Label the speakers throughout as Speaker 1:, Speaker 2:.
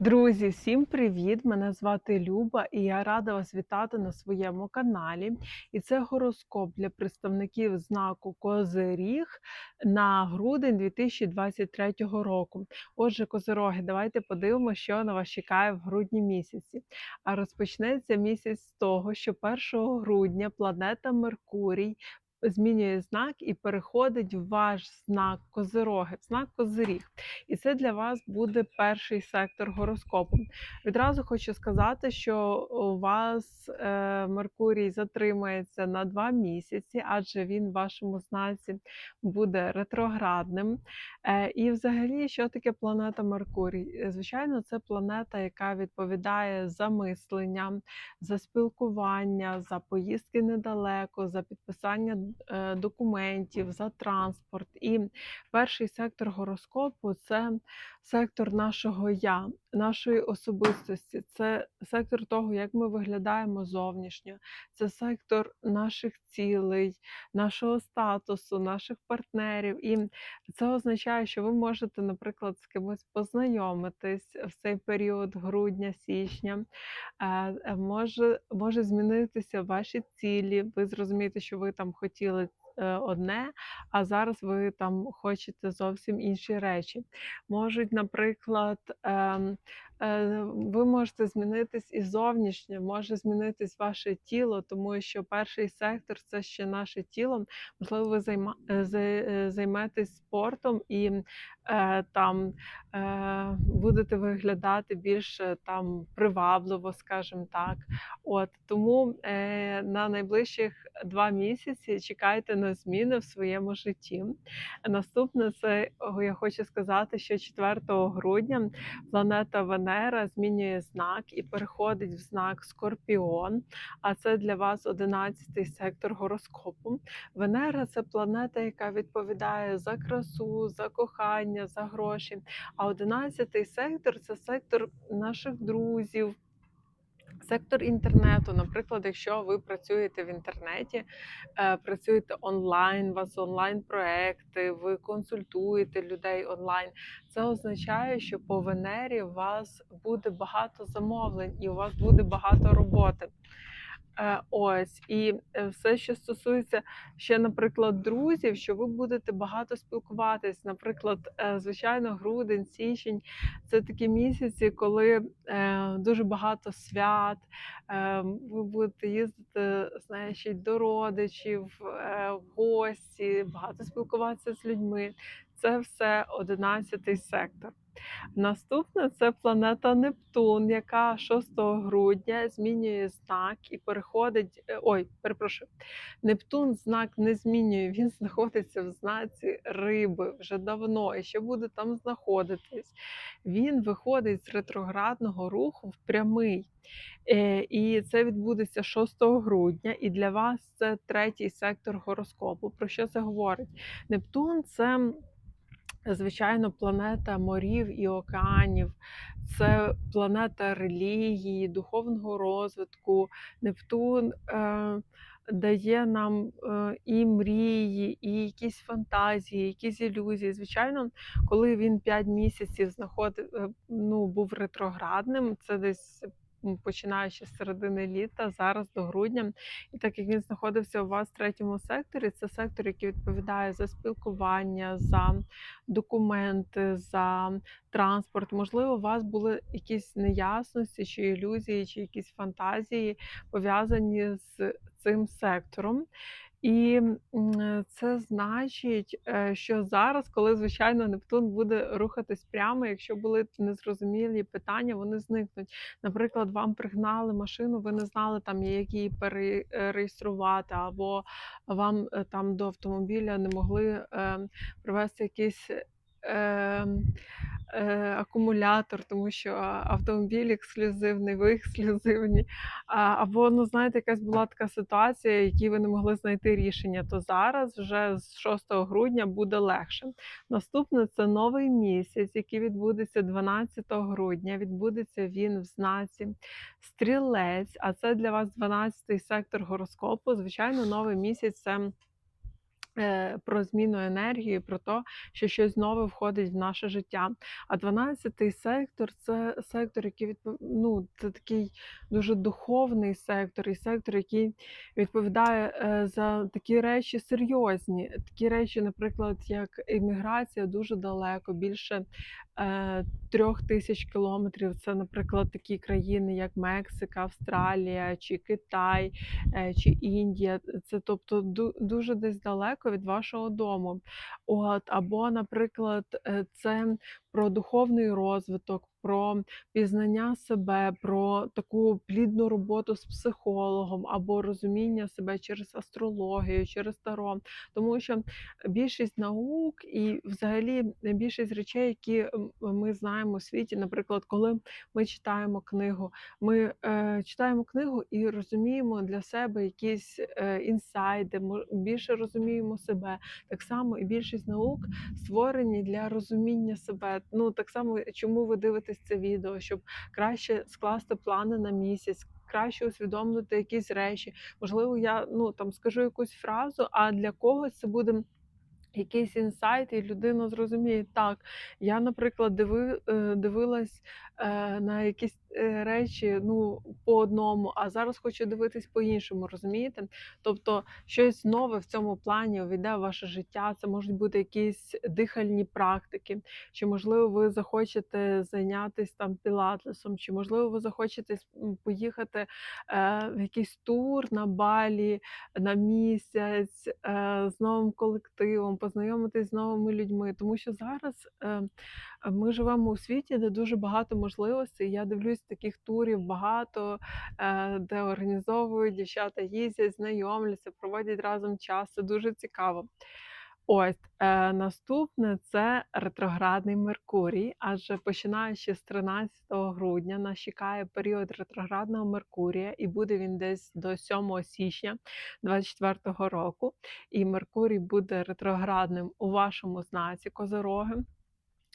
Speaker 1: Друзі, всім привіт! Мене звати Люба, і я рада вас вітати на своєму каналі. І це гороскоп для представників знаку Козиріг на грудень 2023 року. Отже, козироги, давайте подивимося, що на вас чекає в грудні місяці. А розпочнеться місяць з того, що 1 грудня планета Меркурій. Змінює знак і переходить в ваш знак Козироги, знак Козиріг. І це для вас буде перший сектор гороскопу. Відразу хочу сказати, що у вас е, Меркурій затримається на два місяці, адже він в вашому знаці буде ретроградним. Е, і, взагалі, що таке планета Меркурій? Е, Звичайно, це планета, яка відповідає за мислення, за спілкування, за поїздки недалеко, за підписання документів, за транспорт. І перший сектор гороскопу це сектор нашого я, нашої особистості, це сектор того, як ми виглядаємо зовнішньо, це сектор наших цілей, нашого статусу, наших партнерів. І це означає, що ви можете, наприклад, з кимось познайомитись в цей період грудня-січня. Е, е, Може, може змінитися ваші цілі. Ви зрозумієте, що ви там хотіли. Е, Одне, а зараз ви там хочете зовсім інші речі. Можуть, наприклад, ем, ви можете змінитись і зовнішнє, може змінитись ваше тіло, тому що перший сектор це ще наше тіло. Можливо, ви займа, е, е, займетесь спортом і е, там е, будете виглядати більш е, там привабливо, скажімо так. От тому е, на найближчих два місяці чекайте на зміни в своєму житті. Наступне це я хочу сказати, що 4 грудня планета Венера змінює знак і переходить в знак Скорпіон. А це для вас 11-й сектор гороскопу. Венера це планета, яка відповідає за красу, за кохання, за гроші. А 11-й сектор це сектор наших друзів. Сектор інтернету, наприклад, якщо ви працюєте в інтернеті, е, працюєте онлайн, у вас онлайн проекти, ви консультуєте людей онлайн. Це означає, що по Венері у вас буде багато замовлень і у вас буде багато роботи. Е, Ось і е, все, що стосується ще, наприклад, друзів, що ви будете багато спілкуватись. Наприклад, е, звичайно, грудень, січень це такі місяці, коли дуже багато свят. Ви будете їздити, знаєш, до родичів, в гості, багато спілкуватися з людьми. Це все одинадцятий сектор. Наступне це планета Нептун, яка 6 грудня змінює знак і переходить. е, Ой, перепрошую, Нептун знак не змінює, він знаходиться в знаці риби вже давно і ще буде там знаходитись. Він виходить з ретроградного руху в прямий. Е, І це відбудеться 6 грудня. І для вас це третій сектор гороскопу. Про що це говорить? Нептун це звичайно, планета морів і океанів, це планета релігії, духовного розвитку. Нептун е, дає нам е, і мрії, і якісь фантазії, якісь ілюзії. Звичайно, коли він 5 місяців знаходив, е, ну, був ретроградним, це десь. Починаючи з середини літа, зараз до грудня, і так як він знаходився у вас в третьому секторі, це сектор, який відповідає за спілкування, за документи, за транспорт. Можливо, у вас були якісь неясності, чи ілюзії, чи якісь фантазії пов'язані з цим сектором. І це значить, е, що зараз, коли звичайно Нептун буде рухатись прямо, якщо були незрозумілі питання, вони зникнуть. Наприклад, вам пригнали машину, ви не знали там, як її перереєструвати, або вам е, там до автомобіля не могли е, привезти якийсь. Е, акумулятор, тому що автомобіль ексклюзивний, ви ексклюзивні. Або, ну, знаєте, якась була така ситуація, в якій ви не могли знайти рішення, то зараз вже з 6 грудня буде легше. Наступне це новий місяць, який відбудеться 12 грудня. Відбудеться він в знаці Стрілець, а це для вас 12-й сектор гороскопу. Звичайно, новий місяць це про зміну енергії, про те, що щось нове входить в наше життя. А дванадцятий сектор це сектор, який відпов... ну, це такий дуже духовний сектор, і сектор, який відповідає е, за такі речі серйозні. Такі речі, наприклад, як імміграція дуже далеко, більше е, трьох тисяч кілометрів. Це, наприклад, такі країни, як Мексика, Австралія чи Китай е, чи Індія. Це тобто дуже десь далеко від вашого дому. От, Або, наприклад, е, це про духовний розвиток, про пізнання себе, про таку плідну роботу з психологом або розуміння себе через астрологію, через таро. Тому що більшість наук і, взагалі, більшість речей, які ми знаємо у світі, наприклад, коли ми читаємо книгу, ми е, читаємо книгу і розуміємо для себе якісь е, інсайди, більше розуміємо себе. Так само і більшість наук створені для розуміння себе. Ну так само, чому ви дивитесь це відео, щоб краще скласти плани на місяць. Краще усвідомити якісь речі. Можливо, я ну там скажу якусь фразу, а для когось це буде якийсь інсайт, і людина зрозуміє, так, я, наприклад, диви, е, дивилась е, на якісь е, речі ну, по одному, а зараз хочу дивитись по-іншому, розумієте? Тобто щось нове в цьому плані увійде в ваше життя. Це можуть бути якісь дихальні практики, чи, можливо, ви захочете зайнятися там пілатлесом, чи, можливо, ви захочете поїхати в якийсь тур на балі на місяць з новим колективом познайомитись з новими людьми, тому що зараз е, ми живемо у світі, де дуже багато можливостей. Я дивлюсь таких турів багато, е, де організовують дівчата, їздять, знайомляться, проводять разом час. Це дуже цікаво. Ось е, наступне це ретроградний Меркурій. Адже починаючи з 13 грудня нас чекає період ретроградного Меркурія, і буде він десь до 7 січня 2024 року. І Меркурій буде ретроградним у вашому знаці Козороги.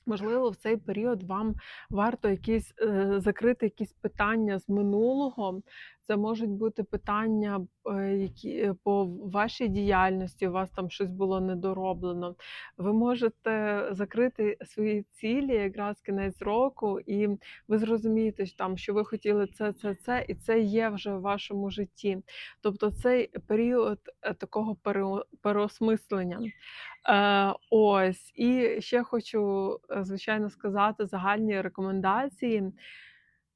Speaker 1: Можливо, в цей період вам варто якісь е, закрити якісь питання з минулого. Це можуть бути питання, е, які е, по вашій діяльності, у вас там щось було недороблено. Ви можете закрити свої цілі якраз кінець року, і ви зрозумієте, там що ви хотіли це, це, це, і це є вже в вашому житті. Тобто цей період такого переосмислення. Е, ось і ще хочу, е, звичайно, сказати загальні рекомендації.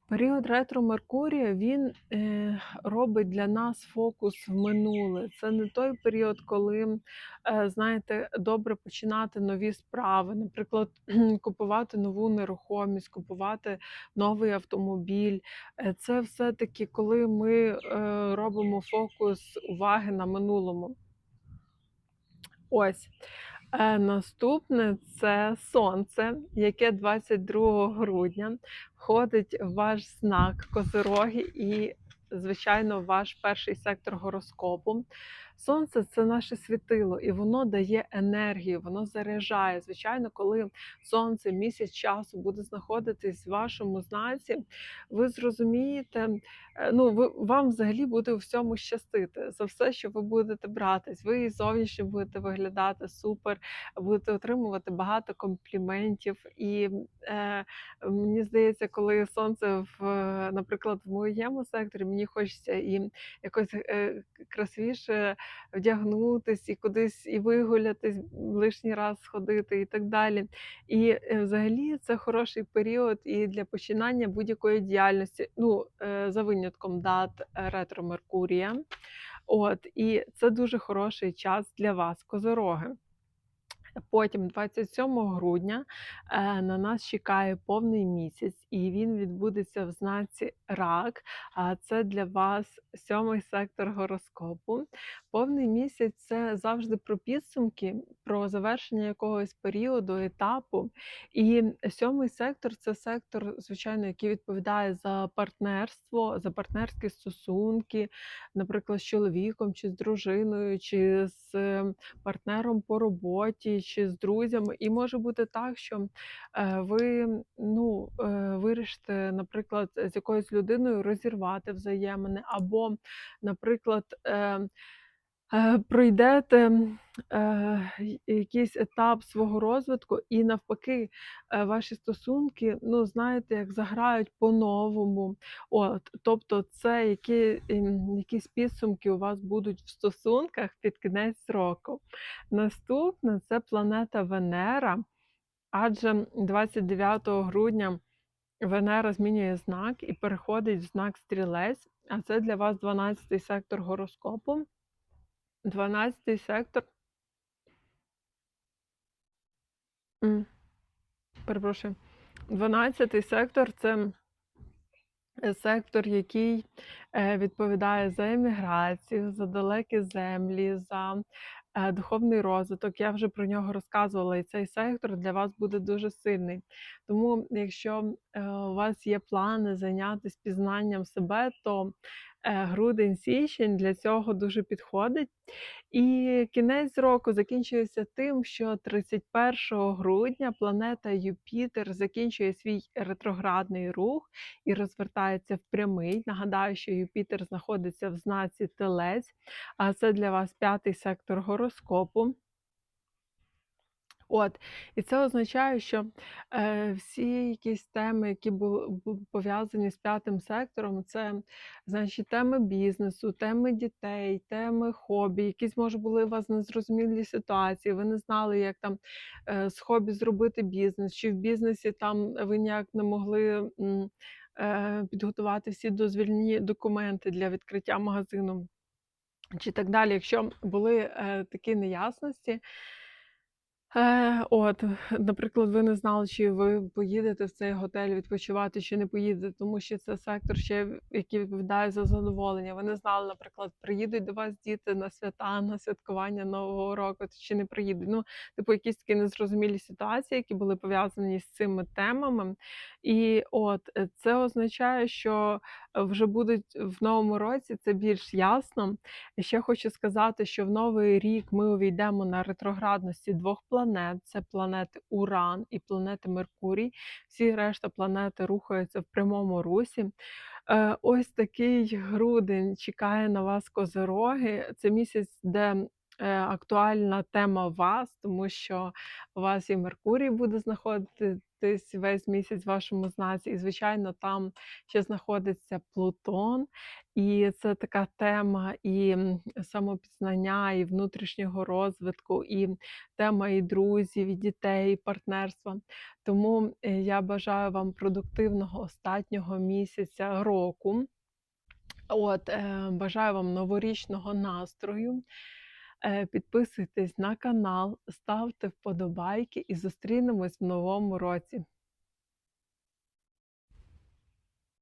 Speaker 1: Період ретро Меркурія він е, робить для нас фокус в минуле. Це не той період, коли, е, знаєте, добре починати нові справи, наприклад, купувати нову нерухомість, купувати новий автомобіль. Е, це все-таки коли ми е, робимо фокус уваги на минулому. Ось. Е, Наступне це сонце, яке 22 грудня входить в ваш знак Козироги і, звичайно, ваш перший сектор гороскопу. Сонце це наше світило, і воно дає енергію, воно заряджає. Звичайно, коли сонце місяць часу буде знаходитись в вашому знаці, ви зрозумієте, е, ну ви вам взагалі буде у всьому щастити за все, що ви будете братись. Ви і зовнішньо будете виглядати супер, будете отримувати багато компліментів. І е, мені здається, коли сонце в, наприклад, в моєму секторі, мені хочеться і якось е, красивіше вдягнутись і кудись і вигулятись, лишній раз сходити і так далі. І е, взагалі це хороший період і для починання будь-якої діяльності, ну, е, за винятком дат ретро Меркурія. От, І це дуже хороший час для вас, козороги. Потім, 27 грудня, е, на нас чекає повний місяць, і він відбудеться в знаці рак. А це для вас сьомий сектор гороскопу. Повний місяць це завжди про підсумки, про завершення якогось періоду, етапу. І сьомий сектор це сектор, звичайно, який відповідає за партнерство, за партнерські стосунки, наприклад, з чоловіком, чи з дружиною, чи з ем, партнером по роботі чи з друзями. І може бути так, що е, ви ну, е, вирішите, наприклад, з якоюсь людиною розірвати взаємини, або, наприклад, е, пройдете, е, якийсь етап свого розвитку і навпаки, е, ваші стосунки, ну, знаєте, як заграють по-новому. От, тобто це які якісь підсумки у вас будуть в стосунках під кінець року. Наступне- це планета Венера, адже 29 грудня Венера змінює знак і переходить в знак Стрілець, а це для вас 12-й сектор гороскопу. 12-й сектор М. Перепрошую. 12-й сектор- це е, сектор, який, е, відповідає за еміграцію, за далекі землі, за, е, духовний розвиток. Я вже про нього розказувала, і цей сектор для вас буде дуже сильний. Тому, якщо, е, у вас є плани зайнятись пізнанням себе, то, е, грудень-січень для цього дуже підходить. І кінець року закінчується тим, що 31 грудня планета Юпітер закінчує свій ретроградний рух і розвертається в прямий. Нагадаю, що Юпітер знаходиться в знаці Телець, а це для вас 5-й сектор гороскопу. От, і це означає, що, е, всі якісь теми, які були бу пов'язані з 5 сектором, це, значить, теми бізнесу, теми дітей, теми хобі, якісь, може, були у вас незрозумілі ситуації, ви не знали, як там, е, з хобі зробити бізнес, чи в бізнесі там ви ніяк не могли, м, підготувати всі дозвільні документи для відкриття магазину, чи так далі. Якщо були, е, такі неясності Е, от, наприклад, ви не знали, чи ви поїдете в цей готель відпочивати, чи не поїдете, тому що це сектор ще, який відповідає за задоволення. Ви не знали, наприклад, приїдуть до вас діти на свята, на святкування Нового року, чи не приїдуть. Ну, типу, якісь такі незрозумілі ситуації, які були пов'язані з цими темами. І от е, це означає, що вже будуть в новому році це більш ясно. І ще хочу сказати, що в новий рік ми увійдемо на ретроградності двох планет: це планети Уран і планети Меркурій. Всі решта планети рухаються в прямому русі. Е, ось такий грудень чекає на вас козироги. Це місяць, де е, актуальна тема вас, тому що у вас і Меркурій буде знаходитись весь місяць в вашому знаці, і, звичайно, там ще знаходиться Плутон. І це така тема і самопізнання, і внутрішнього розвитку, і тема і друзів, і дітей, і партнерства. Тому е, я бажаю вам продуктивного останнього місяця року. От, е, бажаю вам новорічного настрою. Е, підписуйтесь на канал, ставте вподобайки і зустрінемось в новому році.